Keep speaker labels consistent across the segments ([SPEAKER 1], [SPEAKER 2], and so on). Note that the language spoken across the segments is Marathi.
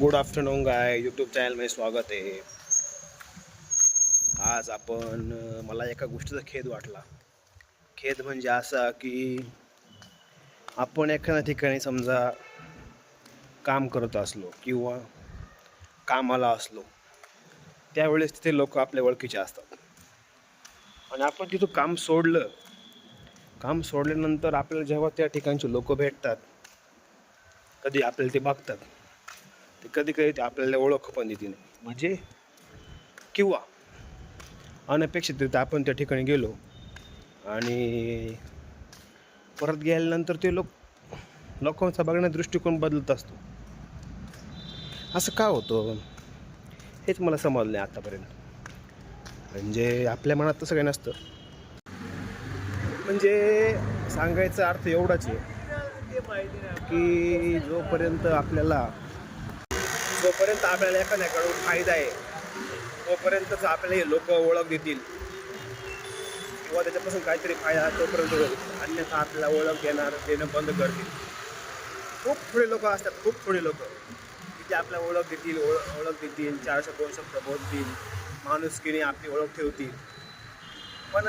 [SPEAKER 1] गुड आफ्टरनून गाय यूट्यूब चॅनलमध्ये स्वागत आहे आज आपण मला एका गोष्टीचा खेद वाटला. खेद म्हणजे असा की आपण एखाद्या ठिकाणी समजा काम करत असलो किंवा कामाला असलो त्यावेळेस तिथे लोक आपल्या ओळखीचे असतात. आणि आपण तिथं काम सोडलं काम सोडल्यानंतर आपल्याला जेव्हा त्या ठिकाणचे लोक भेटतात कधी आपल्याला ते बघतात. ते कधी कधी ते आपल्याला ओळख पण देते नाही. म्हणजे किंवा अनपेक्षितरित्या आपण त्या ठिकाणी गेलो आणि परत गेल्यानंतर ते लोक लोकांचा बघण्याचा दृष्टिकोन बदलत असतो. असं का होतं? हेच मला समजलं नाही आतापर्यंत. म्हणजे आपल्या मनात तसं काही नसतं. म्हणजे सांगायचा अर्थ एवढाच आहे की जोपर्यंत आपल्याला जोपर्यंत आपल्याला एखाद्याकडून फायदा आहे तोपर्यंतच आपल्याला हे लोक ओळख देतील. किंवा त्याच्यापासून काहीतरी फायदा तोपर्यंत अन्यथा आपल्याला ओळख देणार देणं बंद करतील. खूप थोडे लोक असतात खूप थोडे लोक. तिथे ते आपल्याला ओळख देतील ओळख ओळख देतील चार शब्द दोन शब्द बोलतील. माणुसकीने आपली ओळख ठेवतील. पण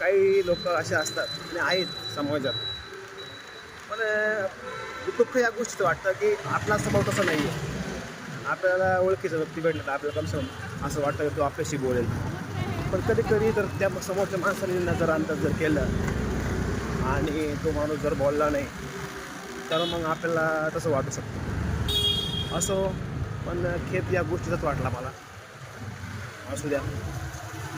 [SPEAKER 1] काही लोक असे असतात आणि आहेत समाजात. पण दुःख या गोष्टीचं वाटतं की आपला स्वभाव तसा नाही आहे आपल्याला ओळखीचा व्यक्ती भेटला तर आपल्याला कम सम असं वाटतं की तो आपल्याशी बोलेल. पण कधी कधी तर त्या समोरच्या माणसाने नजर अंतर जर केलं आणि तो माणूस जर बोलला नाही तर मग आपल्याला तसं वाटू शकतं. असो पण खेत या गोष्टीचाच वाटला मला. असू द्या.